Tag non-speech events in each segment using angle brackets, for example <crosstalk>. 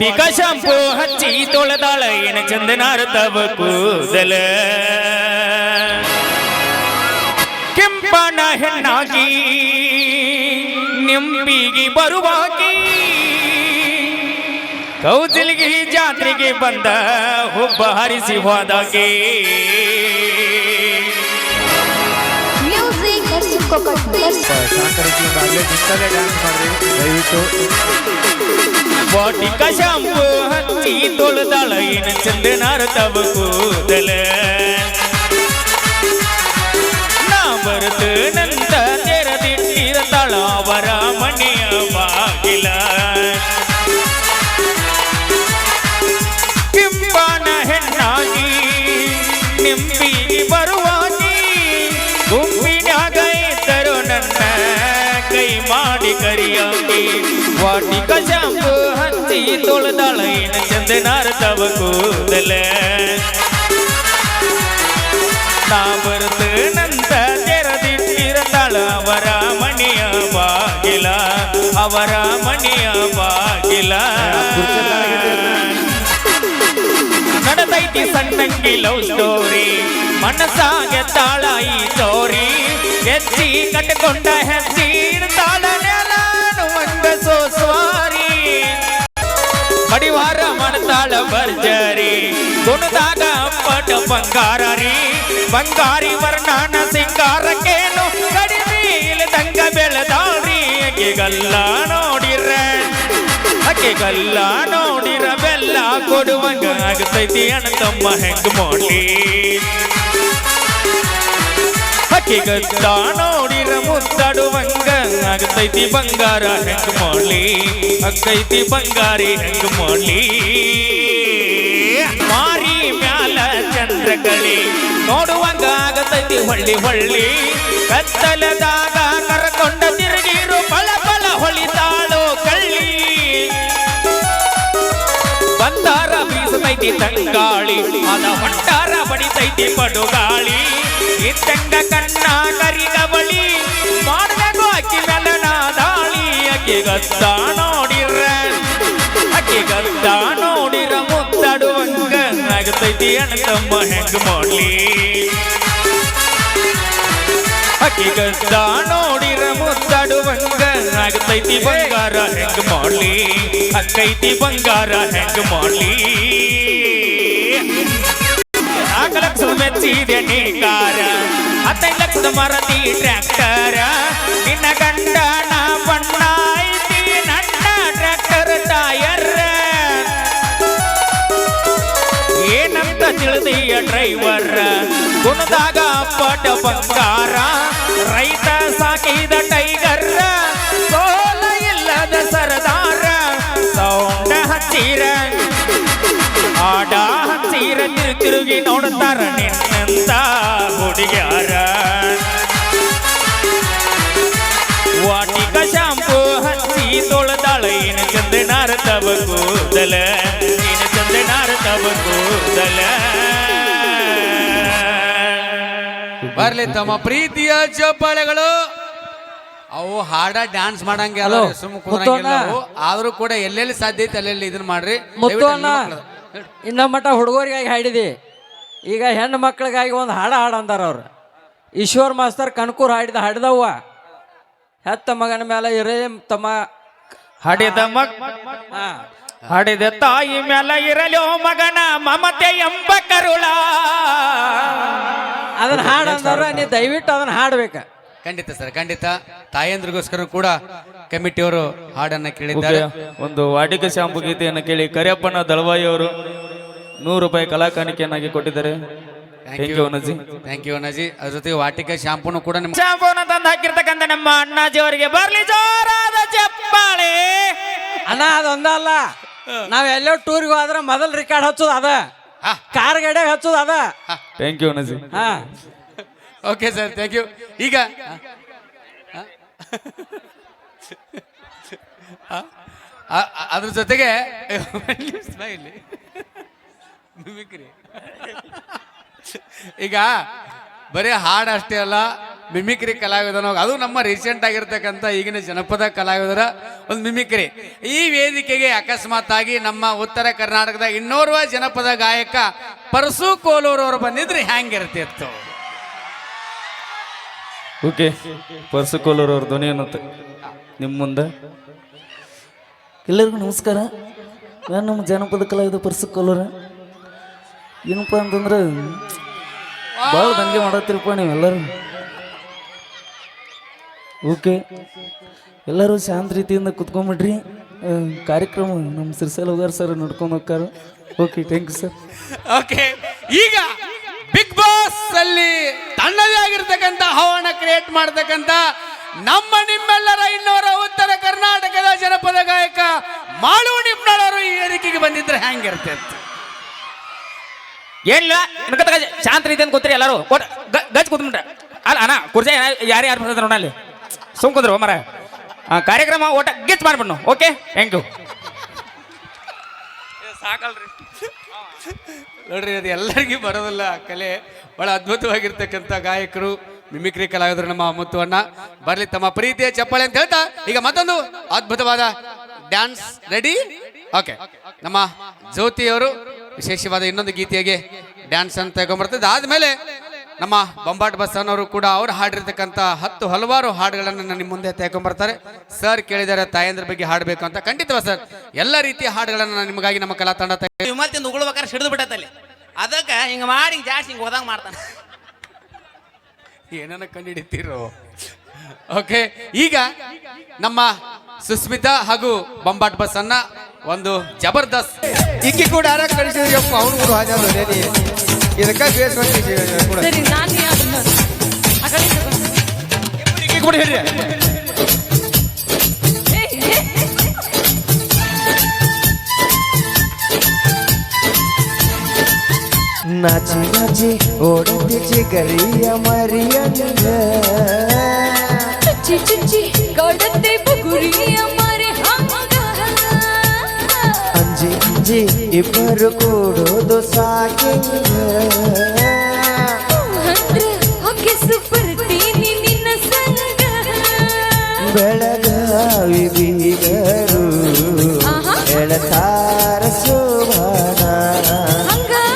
ವಾಟಿಕ shampoo ಹಚ್ಚಿ ತೊಳೆದಾಳ ಏನ ಚಂದನಾರ ತವ ಕೂದಲ. ಕೆಂಪನ ಹೆಣ್ಣಾಗಿ ನಿಂಬಿಗಿ ಬರುವಾಗಿ ಕೌಜಲ್ಗಿ ಜಾತ್ರೆಗೆ ಬಂದ ಹುಬ್ಬ ಹರಿಸಿ ಹೋದಾಗೆ ನಿಂತಲ್ಲೇ ಡ್ಯಾನ್ಸ್ ಮಾಡ್ರಿ. ದಯವಿಟ್ಟು ವಾಟಿಕ ಶಾಂಪು ಹಚ್ಚಿ ತೊಳೆದಾಳ ಏನ ಚಂದನಾರ ತವ ಕೂದಲ. ನಾ ಬರುತ್ತ ನಂತ ತೆರೆದಿಟ್ಟಿರತಾಳ ಅವರ ಮನೆಯ ಬಾಗಿಲ. ಕೆಂಪನ ಹೆಣ್ಣಾಗಿ ನಿಂಬಿ ಬರುವಾಗಿ ಗುಂಪಿನಾಗ ಇದ್ದರು ನನ್ನ ಕೈ ಮಾಡಿ ಕರಿಯಾಗಿ. ವಾಟಿಕ ಶಾಂಪು ಹಚ್ಚಿ ತೊಳೆದಾಳ ಏನ ಚಂದನಾರ ತವ ಕೂದಲ ನಾ ಬರುತ್ತ ನಂತ ತೆರೆದಿಟ್ಟಿರತಾಳ ಅವರ ಮನೆಯ ಬಾಗಿಲ ಅವರ ಮನೆಯ ಬಾಗಿಲ ನಡೆದೈತಿ ಸಣ್ಣಂಗಿ ಲವ್ ಸ್ಟೋರಿ ಮನಸ್ಸಾಗೆ ತಾಳ ಈ ಚೋರಿ ಹೆಚ್ಚಿ ಕಟ್ಟಿಕೊಂಡ ಹೆಚ್ಚಿ ಗುಣದಾಗ ಪಟ ಬಂಗಾರ ರೀ ಬಂಗಾರಿ ವರ್ಣನ ಸಿಂಗಾರಕ್ಕೇನು ಕಡಿಮೆ ಇಲ್ಲದಂಗ ಬೆಳೆದಾಳ್ರಿ ಅಕ್ಕಿಗಲ್ಲ ನೋಡಿರ ಅಕ್ಕಿಗಲ್ಲ ನೋಡಿರ ಬೆಲ್ಲ ಕೊಡುವಂಗ ಆಗತೈತಿ ಅಣ್ಣ ತಮ್ಮ ಹೆಂಗ್ ಮಾಡ್ಲಿ ಹಕ್ಕಿಗದ್ದ ನೋಡಿರ ಮುದ್ದಾಡುವಂಗ ಆಗತೈತಿ ಬಂಗಾರ ಹೆಂಗ್ ಮಾಡ್ಲಿ ಅಕ್ಕೈತಿ ಬಂಗಾರಿ ಹೆಂಗ್ ಮಾಡ್ಲಿ ಚಂದ್ರಕಳಿ ನೋಡುವಂಗ ಆಗತೈತಿ ಹೊಳ್ಳಿ ಹೊಳ್ಳಿ. ಕತ್ತಲದಾಗ ಕರಕೊಂಡ ತಿರುಗಿರು ಪಳ ಪಳ ಹೊಳಿತಾಳು ಕಳ್ಳಿ. ಬಂದಾರ ಬೀಸತೈತಿ ತಂಗಾಳಿ ಅದ ಹೊಂಟಾರ ಬಡಿತೈತಿ ಪಡುಗಾಳಿ. ಇದ್ದಂಗ ಕಣ್ಣ ಕರಿಗ ಬಳಿ ಮಾಡಬೇಕು ಅಕ್ಕಿ ಮೆಲನ ದಾಳಿ. ಅಕ್ಕಿ ಗತ್ತ ನೋಡಿರ ಮುದ್ದಾಡುವಂಗ ಆಗತೈತಿ ಅಣ್ಣ ತಮ್ಮ ಹೆಂಗ್ ಮಾಡ್ಲಿ? ಅಕ್ಕಿ ಗದ್ದ ನೋಡಿರ ಮುದ್ದಾಡುವಂಗ ಆಗತೈತಿ ಬಂಗಾರ ಹೆಂಗ್ ಮಾಡ್ಲಿ? ಅಕ್ಕೈತಿ ಬಂಗಾರ ಹೆಂಗ್ ಮಾಡ್ಲಿ? ನಾಲ್ಕು ಲಕ್ಷದ ಮೆಚ್ಚಿದೆ ನೇಕಾರ, ಹತ್ತೈದು ಲಕ್ಷದ ಮರದಿ ಟ್ರ್ಯಾಕ್ಟರ, ನಿನ್ನ ಡ್ರೈವರ್ ಗುಣದಾಗ ಪಟ ಬಂಗಾರ. ರೈತ ಸಾಕಿದ ಟೈಗರ್, ಸೋಲ ಇಲ್ಲದ ಸರದಾರ. ಸೌಂಡ ಹಚ್ಚಿರ ಆಡ ಹಚ್ಚಿರ ತಿರು ತಿರುಗಿ ನೋಡುತ್ತಾರ ನಿನ್ನಂತ ಹುಡುಗ್ಯಾರ. ವಾಟಿಕ ಶಾಂಪು ಹಚ್ಚಿ ತೊಳೆದಾಳ ಏನು ಚಂದನಾರ ತವ ಕೂದಲ ಏನು ಚಂದನಾರ ತವ ಕೂದಲ. ಬರ್ಲಿ ತಮ್ಮ ಪ್ರೀತಿಯ ಚಪ್ಪಾಳೆಗಳು. ಅವು ಹಾಡ ಡ್ಯಾನ್ಸ್ ಮಾಡಂಗೆ ಸುಮ್ ಸುಮ್ಮ ಮುತ್ತಣ್ಣ. ಆದ್ರೂ ಕೂಡ ಎಲ್ಲೆಲ್ಲಿ ಸಾಧ್ಯ ಐತೆ ಅಲ್ಲೆಲ್ಲಿ ಇದನ್ನ ಮಾಡ್ರಿ. ಮುತ್ತು ದಯವಿಟ್ಟು ಅಣ್ಣ ಹೆಣ್ಮಕ್ಳು- ಇನ್ನ ಮಠ ಹುಡುಗರಿಗಾಗಿ ಹಾಡಿದಿ. ಈಗ ಹೆಣ್ಣು ಮಕ್ಕಳಿಗಾಗಿ ಒಂದು ಹಾಡ ಹಾಡ ಅಂದಾರ ಅವ್ರು. ಈಶ್ವರ್ ಮಾಸ್ತರ್ ಕಣ್ಕೂರ್ ಹಾಡಿದ ಹಾಡಿದವ್ವ. ಹೆತ್ತ ಮಗನ ಮೇಲೆ ಇರೇ ತಮ್ಮ ಹಾಡಿದ ಮಕ್ ಹಾ. ಹಡಿದ ತಾಯಿ ಮೇಲೆ ಇರಲೋ ಮಗನ ಮಮತೆ ಎಂಬ ಕರುಳ. ಅದನ್ನ ಹಾಡು ನೀವು ನೀ ದಯವಿಟ್ಟು ಅದನ್ನ ಹಾಡ್ಬೇಕ. ಖಂಡಿತ ಸರ್ ಖಂಡಿತ. ತಾಯಂದ್ರಿಗೋಸ್ಕರ ಕೂಡ ಕಮಿಟಿಯವರು ಹಾಡನ್ನ ಕೇಳಿದ್ದಾರೆ. ಒಂದು ವಾಟಿಕ ಶಾಂಪು ಗೀತೆಯನ್ನು ಕೇಳಿ ಕರಿಯಪ್ಪನ ದಳವಾಯಿ ಅವರು ನೂರು ರೂಪಾಯಿ ಕಲಾ ಕಾಣಿಕೆಯನ್ನಾಗಿ ಕೊಟ್ಟಿದ್ದಾರೆ ಥ್ಯಾಂಕ್ ಯು ಅನಜಿ ಥ್ಯಾಂಕ್ ಯು ಅಣ್ಣಾಜಿ. ಅದ್ರ ಜೊತೆಗೆ ವಾಟಿಕ ಶಾಂಪೂನು ಕೂಡ ನಿಮ್ಗೆ ಶಾಂಪೂನ ತಂದು ಹಾಕಿರ್ತಕ್ಕಂಥ ನಮ್ಮ ಅಣ್ಣಾಜಿ ಅವರಿಗೆ ಬರ್ಲಿ ಜೋರಾದ ಚಪ್ಪಾಳೆ. ಅಣ್ಣ ಅದೊಂದಲ್ಲ. ನಾವ್ ಎಲ್ಲೋ ಟೂರ್ಗೆ ಹೋದ್ರೆ ಮೊದಲ್ ರಿಕಾರ್ಡ್ ಹಚ್ಚೋದು ಅದ. ಹಾ. ಕಾರ್ ಗಾಡಿಯಾಗ ಹಚ್ಚೋದು ಅದ. ಥ್ಯಾಂಕ್ ಯು ನಜಿ ಹಾ. ಓಕೆ ಸರ್ ಥ್ಯಾಂಕ್ ಯು ಈಗ ಅದ್ರ ಜೊತೆಗೆ ಸ್ಮೈಲಿ <laughs> ಮಿಮಿಕ್ರಿ ಈಗ ಬರೀ ಹಾಡು ಅಷ್ಟೇ ಅಲ್ಲ. ಮಿಮಿಕ್ರಿ ಕಲಾವಿದನ ಅದು ನಮ್ಮ ರೀಸೆಂಟ್ ಆಗಿರ್ತಕ್ಕಂಥ ಈಗಿನ ಜನಪದ ಕಲಾವಿದರ ಒಂದು ಮಿಮಿಕ್ರಿ. ಈ ವೇದಿಕೆಗೆ ಅಕಸ್ಮಾತ್ ಆಗಿ ನಮ್ಮ ಉತ್ತರ ಕರ್ನಾಟಕದ ಇನ್ನೋರ್ವ ಜನಪದ ಗಾಯಕ ಪರಸು ಕೋಲೂರು ಅವರು ಬಂದಿದ್ರೆ ಹ್ಯಾಂಗಿರ್ತಿತ್ತು ಓಕೆ ಪರ್ಸುಕೋಲೂರ್ ಅವ್ರ ಧ್ವನಿ ಅನ್ನತ್ತೆ ನಿಮ್ಮ ಮುಂದೆ? ಎಲ್ಲರಿಗೂ ನಮಸ್ಕಾರ. ನಾನು ನಮ್ಮ ಜನಪದ ಕಲಾವಿದ ಪರ್ಸಕ್ಕೋಲರ ಏನಪ್ಪ ಅಂತಂದ್ರೆ ಭಾಳ ದಂಗೆ ಮಾಡತ್ತಿರಪ್ಪ ನೀವೆಲ್ಲರೂ. ಓಕೆ. ಎಲ್ಲರೂ ಶಾಂತ ರೀತಿಯಿಂದ ಕುತ್ಕೊಂಬಿಡ್ರಿ. ಕಾರ್ಯಕ್ರಮ ನಮ್ಮ ಸಿರ್ಸಲ್ ಹೋಗಾರ ಸರ್ ನೋಡ್ಕೊಂಡು ಹೋಗ್ತಾರ. Okay thank you sir okay ಈಗ ಬಿಗ್ ಬಾಸ್ ಅಲ್ಲಿ ತನ್ನದೇ ಆಗಿರ್ತಕ್ಕಂಥ ಹವಾನ ಕ್ರಿಯೇಟ್ ಮಾಡ್ತಕ್ಕಂಥ ನಮ್ಮ ನಿಮ್ಮೆಲ್ಲರ ಇನ್ನೋರ ಉತ್ತರ ಕರ್ನಾಟಕದ ಜನಪದ ಗಾಯಕ ಮಾಳು ನಿಮ್ನಳವರು ಈ ಏರಿಕೆಗೆ ಬಂದಿದ್ರೆ ಹ್ಯಾಂಗಿರುತ್ತೆ ಏನಿಲ್ಲ ಶಾಂತ ರೀತಿ ಅಂತ ಕೂತ್ರಿ ಎಲ್ಲರೂ. ಗಜ್ ಕೂತ್ಬಿಟ್ರೆ ಅಲ್ಲ ಅಣ್ಣ ಕುರ್ಚಿ ಯಾರು ಯಾರು ಬರ್ತಾರೆ ನೋಡ ಅಲ್ಲಿ ಸುಮ್ ಮರ ಕಾರ್ಯಕ್ರಮ ಒಟ್ಟ ಗಿಚ್ ಮಾಡ್ಬಿಡ್ನು, ಓಕೆ? ಥ್ಯಾಂಕ್ ಯು ಸಾಕಲ್ರಿ. ನೋಡ್ರಿ, ಅದು ಎಲ್ಲರಿಗೂ ಬರೋದಿಲ್ಲ, ಕಲೆ ಬಹಳ ಅದ್ಭುತವಾಗಿರ್ತಕ್ಕಂಥ ಗಾಯಕರು, ಮಿಮಿಕ್ರಿ ಕಲಾವಿದರು ನಮ್ಮ ಮುತ್ತುವಣ್ಣ ಬರಲಿ ತಮ್ಮ ಪ್ರೀತಿಯ ಚಪ್ಪಾಳೆ ಅಂತ ಹೇಳ್ತಾ, ಈಗ ಮತ್ತೊಂದು ಅದ್ಭುತವಾದ ಡ್ಯಾನ್ಸ್ ರೆಡಿ ಓಕೆ ನಮ್ಮ ಜ್ಯೋತಿಯವರು ವಿಶೇಷವಾದ ಇನ್ನೊಂದು ಗೀತೆಗೆ ಡ್ಯಾನ್ಸ್ ಅಂತ ತಗೊಂಡ್ಬರ್ತದೆ ಆದ್ಮೇಲೆ ನಮ್ಮ ಬೊಂಬಾಟ್ ಬಸ್ಸನ್ನವರು ಕೂಡ ಅವ್ರು ಹಾಡಿರ್ತಕ್ಕಂಥ ಹತ್ತು ಹಲವಾರು ಹಾಡುಗಳನ್ನು ನಿಮ್ಮ ಮುಂದೆ ತಗೊಂಡ್ಬರ್ತಾರೆ ಸರ್ ಕೇಳಿದರೆ ತಾಯಂದ್ರ ಬಗ್ಗೆ ಹಾಡಬೇಕು ಅಂತ. ಖಂಡಿತವಾ ಸರ್. ಎಲ್ಲ ರೀತಿಯ ಹಾಡುಗಳನ್ನು ನಾನು ನಿಮಗಾಗಿ ನಮ್ಮ ಕಲಾ ತಂಡ ವಿಮಲ್ತಿಂದ ವಿಮಲ್ ಉಗುಳ್ಬೇಕಾರೆ ಸಿಡಿದು ಬಿಟ್ಟೈತಲ್ಲಿ ಅದಕ್ಕೆ ಹಿಂಗೆ ಮಾಡಿ ಜಾಸ್ತಿ ಹಿಂಗೆ ಹೋದಂಗೆ ಮಾಡ್ತಾನೆ. ಏನನ್ನ ಕಂಡುಹಿಡಿತೀರೋ ಓಕೆ ಈಗ ನಮ್ಮ ಸುಸ್ಮಿತಾ ಹಾಗೂ ಬೊಂಬಾಟ್ ಬಸ್ ಅನ್ನ ಒಂದು ಜಬರ್ದಸ್ತ್ ಇಕ್ಕಿ ಕೂಡ ಯಾರ ಕಳಿಸಿದ್ರಿ ಅವನು ಇದಕ್ಕ ಬೇಸ್ ಕೂಡ ಸರಿ ನಾನು ಯಾರನ್ನ ಆ ಕಡೆ ತಗೊಂಡು. ಏಯ್, ಏಯ್. ನಾಚಿ ನಾಚಿ ಓಡದಿಚಿ ಗರಿಯ ಮರಿಯಂಗ ಚುಚ್ಚಿ ಚುಚ್ಚಿ ಕೊಡತ್ತೆ ಬುಗುರಿಯ ಅಂಜಿ ಇಬ್ಬರು ಕೂಡೋದು ಸಂಗ ಬೆಳಗಾವಿ ಬೀಗರು. ಎಳತಾರ ಶೋಭಾನ.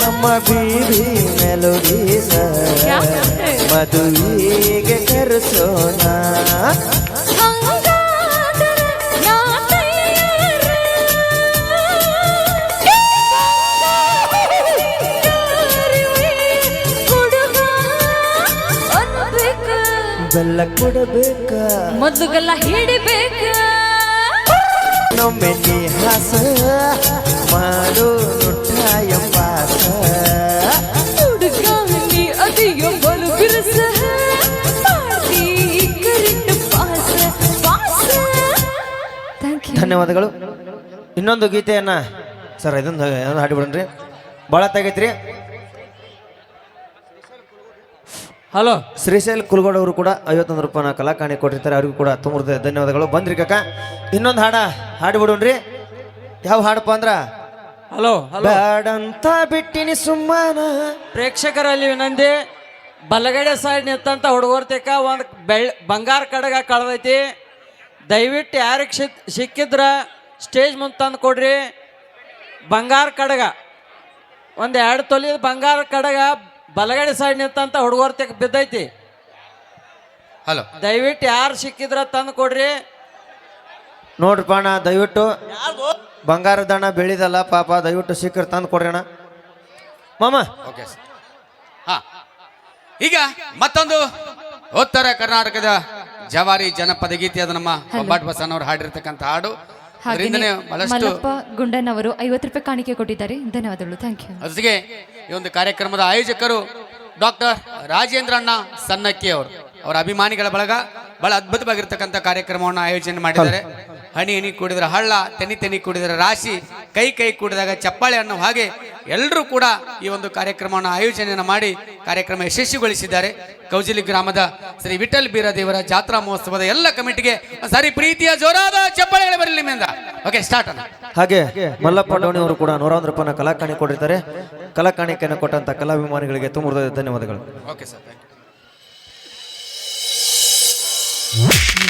ನಮ್ಮ ಬೀದಿ ಮೆಲುಡಿಸ ಯಾಕೆ? ಮದುವೆಗೆ ಕರೆಸೋಣ. ಬೆಲ್ಲ ಕೊಡಬೇಕ? ಮೊದ್ಲುಗೆಲ್ಲ ಹಿಡಿಬೇಕ? ನೊಮ್ಮೆ ಹಾಸ ಮಾಡು ನುಟ್ಟಾಯ ಪಾಸ ಹುಡುಗ ನೀ ಅದಿಯೋ ಬಲು ಬಿರುಸ ಧನ್ಯವಾದಗಳು. ಇನ್ನೊಂದು ಗೀತೆಯನ್ನ ಸರ್ ಇದೊಂದು ಇದೊಂದು ಹಾಡಿಬಿಡ್ರಿ ಭಾಳ ತೆಗೈತ್ರಿ. ಹಲೋ. ಶ್ರೀಶೈಲ್ ಕುಲ್ಗೋಡ್ ಅವರು ಕೂಡ ಐವತ್ತೊಂದು ರೂಪಾಯಿನ ಕಲಾಕಾಣಿ ಕೊಟ್ಟಿರ್ತಾರೆ. ಅವ್ರಿಗೂ ಕೂಡ ತುಂಬ ಧನ್ಯವಾದಗಳು. ಬಂದ್ರಿ ಕಾಕ. ಇನ್ನೊಂದು ಹಾಡ ಹಾಡಿಬಿಡೋಣ್ರಿ. ಯಾವ ಹಾಡಪ್ಪ ಅಂದ್ರ? ಹಲೋ ಬ್ಯಾಡಂತ ಬಿಟ್ಟಿನಿ ಸುಮ್ಮನ. ಪ್ರೇಕ್ಷಕರಲ್ಲಿ ವಿನಂತಿ ಬಲಗಡೆ ಸೈಡ್ ನಿಂತಂತ ಹುಡುಗರ ತೆಕ್ಕ ಒಂದು ಬೆಳ್ ಬಂಗಾರ ಕಡಗ ಕಳ್ದೈತಿ. ದಯವಿಟ್ಟು ಯಾರಿಗೆ ಸಿಕ್ ಸಿಕ್ಕಿದ್ರ ಸ್ಟೇಜ್ ಮುಂದೆ ತಂದು ಕೊಡ್ರಿ. ಬಂಗಾರ ಕಡಗ. ಒಂದು ಎರಡು ತೊಲಿ ಬಂಗಾರ ಕಡಗ ಬಲಗಡೆ ಸೈಡ್ ನಿಂತಂತ ಹುಡುಗರ ತೆಗ್ ಬಿದ್ದೈತಿ. ಹಲೋ. ದಯವಿಟ್ಟು ಯಾರು ಸಿಕ್ಕಿದ್ರ ತಂದು ಕೊಡ್ರಿ. ನೋಡ್ರಪ್ಪ ಅಣ್ಣ ದಯವಿಟ್ಟು ಬಂಗಾರದ ಅಣ್ಣ ಬೆಳಿದಲ್ಲ ಪಾಪ ದಯವಿಟ್ಟು ಸಿಕ್ಕರ್ ತಂದು ಕೊಡ್ರಿ ಅಣ್ಣ. ಮಾಮ. ಓಕೆ ಹಾ. ಈಗ ಮತ್ತೊಂದು ಉತ್ತರ ಕರ್ನಾಟಕದ ಜವಾರಿ ಜನಪದ ಗೀತೆ ಅದು ನಮ್ಮ ಬೊಂಬಾಟ್ ಬಸನ್ ಅವರು ಹಾಡಿರ್ತಕ್ಕಂಥ ಹಾಡು. ಬಹಳಷ್ಟು ಮಲ್ಲಪ್ಪ ಗುಂಡನ್ ಅವರು ಐವತ್ತು ರೂಪಾಯಿ ಕಾಣಿಕೆ ಕೊಟ್ಟಿದ್ದಾರೆ. ಧನ್ಯವಾದಗಳು. ಥ್ಯಾಂಕ್ ಯು ಅದಕ್ಕೆ ಈ ಒಂದು ಕಾರ್ಯಕ್ರಮದ ಆಯೋಜಕರು ಡಾಕ್ಟರ್ ರಾಜೇಂದ್ರ ಅಣ್ಣ ಸನ್ನಕ್ಕಿ ಅವರು. ಅವರ ಅಭಿಮಾನಿಗಳ ಬಳಗ ಬಹಳ ಅದ್ಭುತವಾಗಿರ್ತಕ್ಕಂಥ ಕಾರ್ಯಕ್ರಮವನ್ನು ಆಯೋಜನೆ ಮಾಡಿದ್ದಾರೆ. ಹನಿ ಹನಿ ಕೂಡಿದ್ರೆ ಹಳ್ಳ ತೆನಿ ತೆನಿ ಕುಡಿದ್ರೆ ರಾಶಿ ಕೈ ಕೈ ಕೂಡಿದಾಗ ಚಪ್ಪಾಳೆ ಅನ್ನೋ ಹಾಗೆ ಎಲ್ಲರೂ ಕೂಡ ಈ ಒಂದು ಕಾರ್ಯಕ್ರಮವನ್ನು ಆಯೋಜನೆಯನ್ನು ಮಾಡಿ ಕಾರ್ಯಕ್ರಮ ಯಶಸ್ವಿಗೊಳಿಸಿದ್ದಾರೆ. ಕೌಜಲಿ ಗ್ರಾಮದ ಶ್ರೀ ವಿಠಲ್ ಬೀರದೇವರ ಜಾತ್ರಾ ಮಹೋತ್ಸವದ ಎಲ್ಲ ಕಮಿಟಿಗೆ ಸರಿ ಪ್ರೀತಿಯ ಜೋರಾದ ಚಪ್ಪಾಳೆಗಳು ಬರಲಿ ನಿಮ್ಮಿಂದ. ಓಕೆ ಸ್ಟಾರ್ಟ್ ಹಾಗೆ ಮಲ್ಲಪ್ಪ ಡೋಣಿ ಅವರು ಕೂಡ ನೂರಾರು ರೂಪಾಯಿ ರೂಪಾಯಿನ ಕಲಾಕಾಣಿ ಕೊಟ್ಟಿರ್ತಾರೆ ಕಲಾಕಾಣಿಕೆಯನ್ನು ಕೊಟ್ಟಂತ ಕಲಾಭಿಮಾನಿಗಳಿಗೆ ತುಂಬ ಧನ್ಯವಾದಗಳು. ಓಕೆ ಸರ್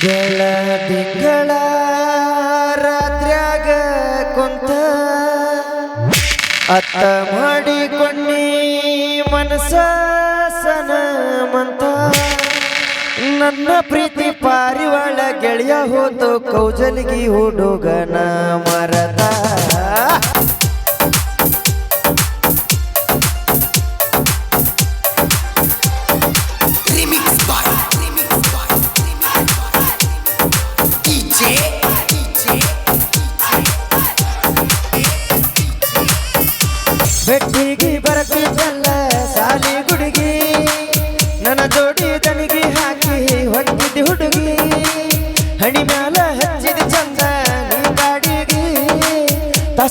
ಬೆಳದಿಂಗಳ ರಾತ್ರ್ಯಾಗ ಕುಂತ ಅತ್ತ ಮಾಡಿಕೊಂಡಿ ಮನಸ ಮಂತ ನನ್ನ ಪ್ರೀತಿ ಪಾರಿವಾಳ ಗೆಳೆಯ ಹೋತು ಕೌಜಲಿಗಿ ಹುಡುಗನ ಮರದ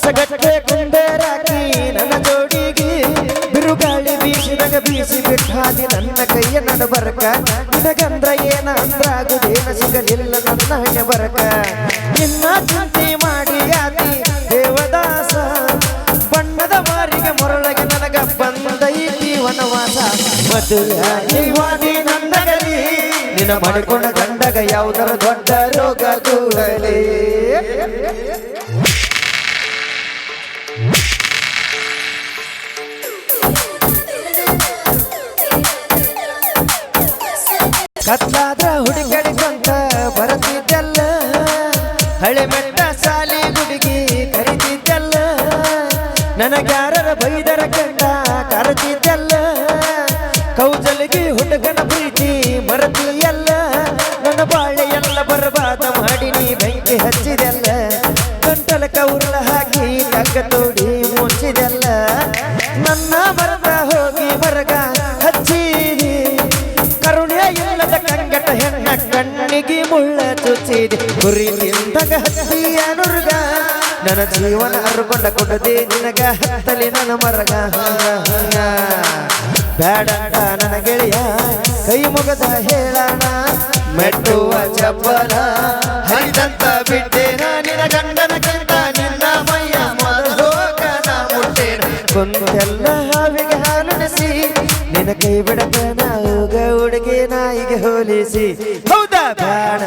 ತಸಗಟ್ಟೆ ಕುಂಡರಾಕಿ ನನ್ನ ಜೋಡಿಗೆ ಬಿರುಗಾಳಿ ಬೀಸಿದಾಗ ಬೀಸಿ ಬಿಟ್ಟಾದಿ ನನ್ನ ಕೈಯ ನಡಬರಕ. ನಿನಗಂದ್ರ ಏನ ಅಂದ್ರಾಗುದೇನ ಸಿಗಲಿಲ್ಲ ನನ್ನ ಹಣೆ ಬರಕ. ನಿನ್ನ ಚಿಂತೆ ಮಾಡಿ ಆದಿ ದೇವದಾಸ, ಬಣ್ಣದ ಮಾರಿಗೆ ಮೊರಳಗೆ ನನಗ ಬಂದೈತಿ ವನವಾಸ ಮದುವೆ ನಂದಗಲಿ ನಿನ್ನ ಮಾಡಿಕೊಂಡ ಗಂಡಗ ಯಾವುದರ ದೊಡ್ಡ ರೋಗ ಕೂಡಲೇ. ಕತ್ಲಾದ್ರ ಹುಡುಗಡಿಕೊಂತ ಬರತಿದ್ದಲ್ಲ. ಹಳೆ ಮೆಟ್ಟ ಸಾಲಿ ಹುಡುಗಿ ಕರಿತಿದ್ದಲ್ಲ. ನನಗ್ಯಾರರ ಬೈದರ ಕಂಡ ಕರೆತಿದ್ದಲ್ಲ. ಕೌಜಲಿಗೆ ಹುಡುಗನ ಪ್ರೀತಿ ಮರತಿಯಲ್ಲ. ನನ್ನ ಬಾಳೆ ಎಲ್ಲ ಬರಬಾದ ಮಾಡಿ ನೀ ಬೆಂಕಿ ಹಚ್ಚಿದೆಲ್ಲ. ಗಂಟಲ ಕೌರಳ ಹಾಕಿ ತಗ್ಗ ಹತ್ತಿಯ ನನ್ನ ಜೀವನ ಅರ್ಕೊಂಡ ಕೊಡದೆ ನಿನಗ ಹತ್ತಲಿ ನನ್ನ ಮರಗ. ಬೇಡಂತ ನನ್ನ ಗೆಳೆಯ ಕೈ ಮುಗದ ಹೇಳಣ ಮೆಟ್ಟುವ ಚಪ್ಪಲ ಹರಿದಂತ ಬಿಟ್ಟೇನ ನಿನ ಗಂಡನ ಕಂಡ ನಿನ್ನ ಮೈಯ ಮೊದಲೋಕನ ಮುಟ್ಟೇನ. ಕೊಂದೆಲ್ಲ ಹಾವಿಗೆ ಹಾಲುಣಿಸಿ ನಿನ ಕೈ ಬಿಡಕ ನಾವು ಹುಡುಗಿ ನಾಯಿಗೆ ಹೋಲಿಸಿ. ಹೌದಾ? ಬೇಡ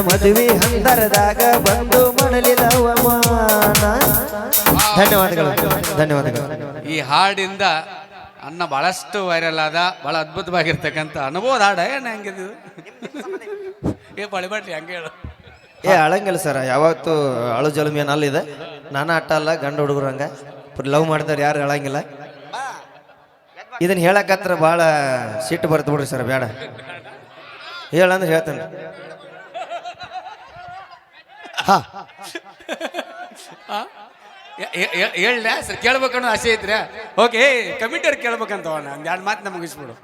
ನಿನ್ನ ಮದುವೆ ಹಂದರದಾಗ ಬಂದು ಮಣಲಿದ ಅವಮಾನ ಧನ್ಯವಾದಗಳು ಧನ್ಯವಾದಗಳು. ಈ ಹಾಡಿಂದ ಅನ್ನ ಬಹಳಷ್ಟು ವೈರಲ್ ಆದ ಬಹಳ ಅದ್ಭುತವಾಗಿರ್ತಕ್ಕಂಥ ಅನುಭವದ ಹಾಡ ಏನು ಹೆಂಗಿದ್ದು ಏ ಬಳಿಬಡ್ಲಿ ಹಂಗೆ ಹೇಳು. ಏ ಅಳಂಗಿಲ್ಲ ಸರ್ ಯಾವತ್ತು ಅಳು ಜಲಮಿ ಅಲ್ಲಿದೆ ನಾನು ಆಟ ಅಲ್ಲ ಗಂಡ ಹುಡುಗರು ಹಂಗ. ಲವ್ ಮಾಡ್ತಾರೆ ಯಾರು ಅಳಂಗಿಲ್ಲ. ಇದನ್ನ ಹೇಳಕತ್ರ ಭಾಳ ಸಿಟ್ಟು ಬರ್ತು ಬಿಡ್ರಿ ಸರ್ ಬೇಡ ಹೇಳಂದ್ರೆ ಹೇಳ್ತೇನೆ. ಹಾ. ಹೇಳ ಸರ್ ಕೇಳ್ಬೇಕನ್ನೋ ಆಸೆ ಐತ್ರಿ ಓಕೆ ಕಮಿಟರ್ ಕೇಳ್ಬೇಕಂತ ಒಂದು ಎರಡು ಮಾತು ನಮಗೆ ಮುಗಿಸ್ಬಿಡು.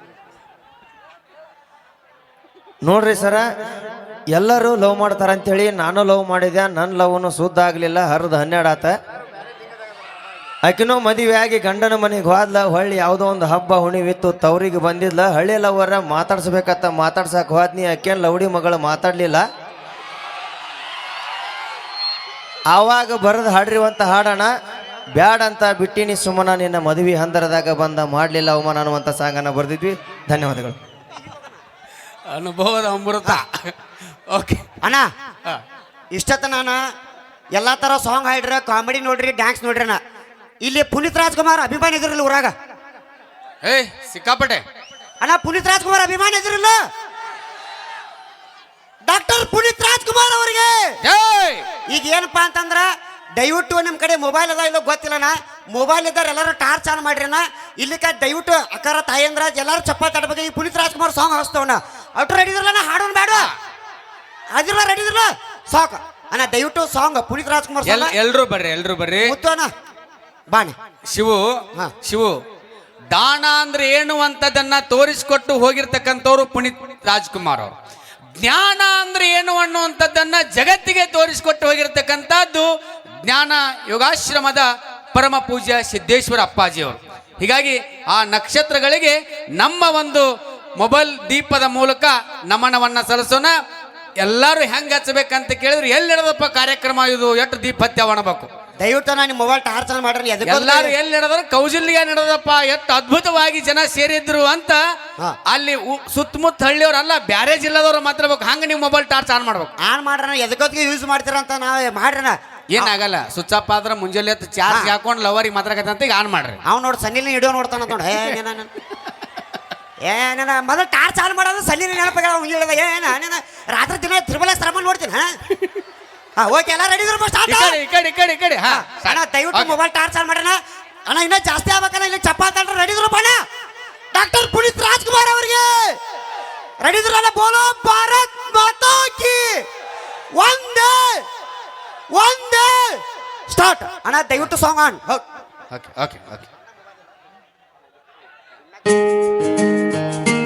ನೋಡ್ರಿ ಸರ ಎಲ್ಲರೂ ಲವ್ ಮಾಡ್ತಾರ ಅಂತೇಳಿ ನಾನು ಲವ್ ಮಾಡಿದೆ ನನ್ನ ಲವ್ನು ಸುದ್ದ ಆಗಲಿಲ್ಲ ಹರಿದು ಹನ್ನೆರಡು ಆತ. ಆಕಿನೂ ಮದುವೆ ಆಗಿ ಗಂಡನ ಮನೆಗೆ ಹೋದ್ಲ ಹೊಳ್ಳಿ ಯಾವುದೋ ಒಂದು ಹಬ್ಬ ಹುಣಿವಿತ್ತು ತವ್ರಿಗೆ ಬಂದಿದ್ಲ. ಹಳ್ಳಿ ಲವರ ಮಾತಾಡ್ಸ್ಬೇಕತ್ತ ಮಾತಾಡ್ಸಕ್ ಹೋದ್ನಿ. ಅಕ್ಕೇನ್ ಲೌಡಿ ಮಗಳು ಮಾತಾಡ್ಲಿಲ್ಲ. ಆವಾಗ ಬರೆದು ಅಂತ ಹಾಡಣ ಬ್ಯಾಡ ಅಂತ ಬಿಟ್ಟಿನಿ ಸುಮ್ಮನ ನಿನ್ನ ಮದುವೆ ಹಂದರದಾಗ ಬಂದ ಮಾಡಲಿಲ್ಲ ಅವಮಾನ ಅನ್ನುವಂಥ ಸಾಂಗನ್ನು ಬರೆದಿದ್ವಿ. ಧನ್ಯವಾದಗಳು. ಅನುಭವದ ಅಮೃತ. ಓಕೆ ಅಣ್ಣ ಇಷ್ಟತ್ತ ನಾನು ಎಲ್ಲ ಥರ ಸಾಂಗ್ ಹಾಡ್ರಿ ಕಾಮಿಡಿ ನೋಡ್ರಿ ಡ್ಯಾನ್ಸ್ ನೋಡ್ರಿ ಅಣ್ಣ. ಇಲ್ಲಿ ಪುನೀತ್ ರಾಜ್ಕುಮಾರ್ ಅಭಿಮಾನಿ ಇದ್ರಲ್ಲ ಊರಾಗ. ಏ ಸಿಕ್ಕಾಪಟ್ಟೆ. ಅಣ್ಣ ಪುನೀತ್ ರಾಜ್ಕುಮಾರ್ ಅಭಿಮಾನಿ ಇದ್ರಲ್ಲ. ಡಾಕ್ಟರ್ ಪುನೀತ್ ರಾಜ್ಕುಮಾರ್ ಅವರಿಗೆ. ಈಗ ಏನಪ್ಪಾ ಅಂತಂದ್ರ ದಯವಿಟ್ಟು ನಿಮ್ಮ ಕಡೆ ಮೊಬೈಲ್ ಅದ ಇಲ್ಲೋ ಗೊತ್ತಿಲ್ಲಣ್ಣ ಮೊಬೈಲ್ ಇದ್ದಾರೆ ಎಲ್ಲರೂ ಟಾರ್ಚ್ ಆನ್ ಮಾಡ್ರಿನ? ಇಲ್ಲಿಕ ದಯವಿಟ್ಟು ಅಕಾರ ತಾಯಂದ್ರ ಎಲ್ಲರೂ ಚಪ್ಪಾಳೆ ತಡಬೇಕು ಈ ಪುನೀತ್ ರಾಜ್ಕುಮಾರ್ ಸಾಂಗ್ ಹಾಸ್ತವಣ ಅಷ್ಟು ರೆಡಿ ಇದ್ರಲ್ಲ ಹಾಡೋಣ ಬೇಡ. ಅದಿರಲ್ಲ ರೆಡಿ ಇದ್ರಲ್ಲ? ಸಾಕು. ಅಣ್ಣ ದಯವಿಟ್ಟು ಸಾಂಗ್ ಪುನೀತ್ ರಾಜ್ಕುಮಾರ್ ಎಲ್ಲರೂ ಎಲ್ರೂ ಬರ್ರಿ ಎಲ್ಲರೂ ಬರ್ರಿ. ಮುತ್ತು ಅಣ್ಣ. ಬಾಣಿ ಶಿವು ಹಾ. ಶಿವು ದಾನ ಅಂದ್ರೆ ಏನು ಅಂತದನ್ನ ತೋರಿಸಿಕೊಟ್ಟು ಹೋಗಿರ್ತಕ್ಕಂಥವ್ರು ಪುನೀತ್ ರಾಜ್ಕುಮಾರ್ ಅವರು. ಜ್ಞಾನ ಅಂದ್ರೆ ಏನು ಅನ್ನುವಂಥದ್ದನ್ನ ಜಗತ್ತಿಗೆ ತೋರಿಸಿಕೊಟ್ಟು ಹೋಗಿರತಕ್ಕಂಥದ್ದು ಜ್ಞಾನ ಯೋಗಾಶ್ರಮದ ಪರಮ ಪೂಜ್ಯ ಸಿದ್ದೇಶ್ವರ ಅಪ್ಪಾಜಿಯವರು. ಹೀಗಾಗಿ ಆ ನಕ್ಷತ್ರಗಳಿಗೆ ನಮ್ಮ ಒಂದು ಮೊಬೈಲ್ ದೀಪದ ಮೂಲಕ ನಮನವನ್ನ ಸಲ್ಲಿಸೋಣ. ಎಲ್ಲರೂ ಹೆಂಗೆ ಹಚ್ಚಬೇಕಂತ ಕೇಳಿದ್ರೆ ಎಲ್ಲಿ ಹೇಳದಪ್ಪ ಕಾರ್ಯಕ್ರಮ ಇದು? ಎಷ್ಟು ದೀಪ ಒಣಬೇಕು ದಯವಿಟ್ಟು ನಾನು ನಿಮ್ಮ ಮೊಬೈಲ್ ಟಾರ್ಚ್ ಆನ್ ಮಾಡ್ರಿ ಎಲ್ಲಾರು ಎಲ್ಲಿ ನಡೆದ್ರು ಕೌಶಲ್ಯ ನಡೆದಪ್ಪ ಎಷ್ಟು ಅದ್ಭುತವಾಗಿ ಜನ ಸೇರಿದ್ರು ಅಂತ ಅಲ್ಲಿ ಸುತ್ತಮುತ್ತ ಹಳ್ಳಿಯವ್ರಲ್ಲ ಬ್ಯಾರೆ ಜಿಲ್ಲಾದವ್ರು ಮಾತ್ರ ಹಂಗ ನೀವು ಮೊಬೈಲ್ ಟಾರ್ಚ್ ಆನ್ ಮಾಡ್ಬೇಕು ಆನ್ ಮಾಡ್ರಣ ಎದಕ್ಕೋದ್ಗೆ ಯೂಸ್ ಮಾಡ್ತೀರ ಅಂತ ನಾವು ಮಾಡ್ರಣ ಏನಾಗಲ್ಲ ಸುಚ್ಚಪ್ಪ ಆದ್ರೆ ಆದ್ರ ಮುಂಜಾನೆ ಎತ್ತು ಚಾರ್ಜ್ ಹಾಕೊಂಡು ಲವರಿಗೆ ಮಾತ್ರ ಅಂತ ಈಗ ಆನ್ ಮಾಡ್ರಿ ಅವ್ನು ನೋಡಿ ಸನ್ನಿಲಿ ಹಿಡಿಯೋ ನೋಡ್ತಾನ ನೋಡಿ ಏ ನೀನ ನೀನ- ಏ ನನ್ನ ಮೊದಲು ಟಾರ್ಚ್ ಆನ್ ಮಾಡೋದು ಸನ್ನಿಲಿ ನೆನಪಾಗ ಅವ್ನು ಹೇಳಿದ ಏನ ರಾತ್ರಿ ದಿನ ತ್ರಿಬಲ ಶ್ರಮ ನೋಡ್ತೀನಿ ಹಾ ಓಕೆ ಎಲ್ಲ ರೆಡಿ ಸ್ಟಾರ್ಟ್ ಈ ಕಡೆ ಈ ಕಡೆ ಈ ಕಡೆ ದಯವಿಟ್ಟು ಮೊಬೈಲ್ ಟಾರ್ಚ್ ಆನ್ ಮಾಡೋಣ ಅಣ್ಣ ಇನ್ನ ಜಾಸ್ತಿ ಆಗ್ಬೇಕಣ್ಣ ಇಲ್ಲಿ ಚಪ್ಪಾತ ರೆಡಿ ಇದ್ರು ಡಾಕ್ಟರ್ ಪುನೀತ್ ರಾಜ್ಕುಮಾರ್ ಅವರಿಗೆ. ರೆಡಿ ಇದ್ರಲ್ಲ ಬೋಲೋ ಭಾರತ್ ಮಾತಾ ಕಿ. ಒಂದೇ ಒಂದೇ. ಸ್ಟಾರ್ಟ್ ಅಣ್ಣ ದಯವಿಟ್ಟು song on okay okay okay